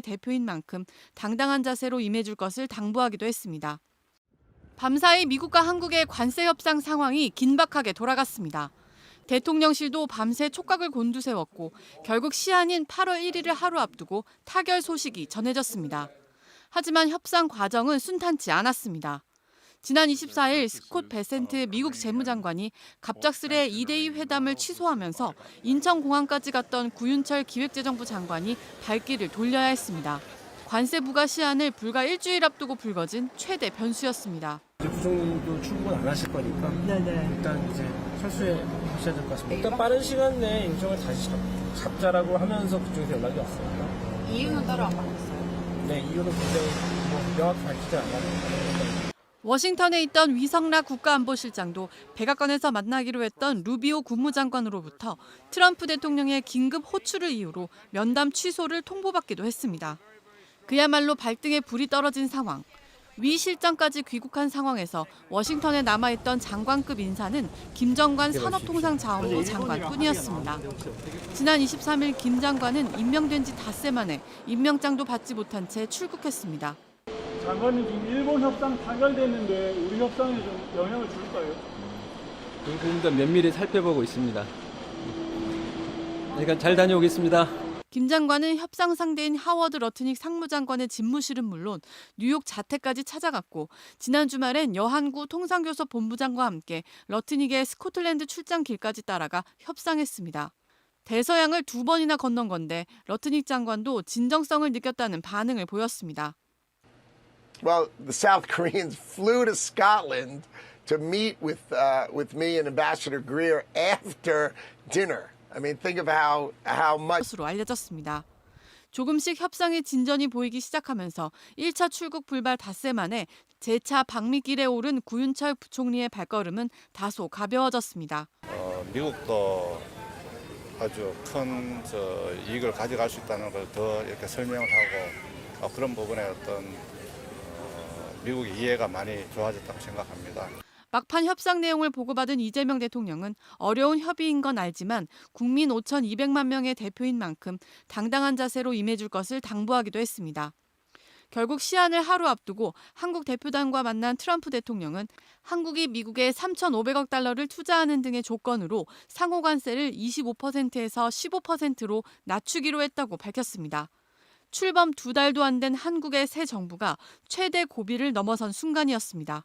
대표인 만큼 당당한 자세로 임해줄 것을 당부하기도 했습니다. 밤사이 미국과 한국의 관세 협상 상황이 긴박하게 돌아갔습니다. 대통령실도 밤새 촉각을 곤두세웠고 결국 시한인 8월 1일을 하루 앞두고 타결 소식이 전해졌습니다. 하지만 협상 과정은 순탄치 않았습니다. 지난 24일 스콧 베센트 미국 재무장관이 갑작스레 2대2 회담을 취소하면서 인천공항까지 갔던 구윤철 기획재정부 장관이 발길을 돌려야 했습니다. 관세 부과 시한을 불과 일주일 앞두고 불거진 최대 변수였습니다. 이제 부총리도 출국은 안 하실 거니까 네네. 일단 이제 철수해 하셔야 될 것 같습니다. 일단 빠른 시간 내에 일정을 다시 잡, 잡자라고 하면서 그쪽에서 연락이 왔습니다. 이유는 따로 안 받았어요. 네, 이유는 굉장히 뭐 명확히 밝히지 않았는데 워싱턴에 있던 위성락 국가안보실장도 백악관에서 만나기로 했던 루비오 국무장관으로부터 트럼프 대통령의 긴급 호출을 이유로 면담 취소를 통보받기도 했습니다. 그야말로 발등에 불이 떨어진 상황. 위 실장까지 귀국한 상황에서 워싱턴에 남아있던 장관급 인사는 김정관 산업통상자원부 장관뿐이었습니다. 지난 23일 김 장관은 임명된 지 닷새 만에 임명장도 받지 못한 채 출국했습니다. 장관님 지금 일본 협상 타결됐는데 우리 협상에 좀 영향을 줄까요? 그 부분도 면밀히 살펴보고 있습니다. 그러니까 잘 다녀오겠습니다. 김 장관은 협상 상대인 하워드 러트닉 상무장관의 집무실은 물론 뉴욕 자택까지 찾아갔고 지난 주말엔 여한구 통상교섭 본부장과 함께 러트닉의 스코틀랜드 출장 길까지 따라가 협상했습니다. 대서양을 두 번이나 건넌 건데 러트닉 장관도 진정성을 느꼈다는 반응을 보였습니다. Well, the South Koreans flew to Scotland to meet with uh, with me and Ambassador Greer after dinner. I mean, think of how how much 것으로 알려졌습니다. 조금씩 협상의 진전이 보이기 시작하면서 1차 출국 불발 닷새 만에 재차 방미길에 오른 구윤철 부총리의 발걸음은 다소 가벼워졌습니다. 어, 미국도 아주 큰저 이익을 가져갈 수 있다는 걸 더 이렇게 설명을 하고 어, 그런 부분에 어떤 어, 미국의 이해가 많이 좋아졌다고 생각합니다. 막판 협상 내용을 보고받은 이재명 대통령은 어려운 협의인 건 알지만 국민 5,200만 명의 대표인 만큼 당당한 자세로 임해줄 것을 당부하기도 했습니다. 결국 시한을 하루 앞두고 한국 대표단과 만난 트럼프 대통령은 한국이 미국에 3,500억 달러를 투자하는 등의 조건으로 상호 관세를 25%에서 15%로 낮추기로 했다고 밝혔습니다. 출범 두 달도 안 된 한국의 새 정부가 최대 고비를 넘어선 순간이었습니다.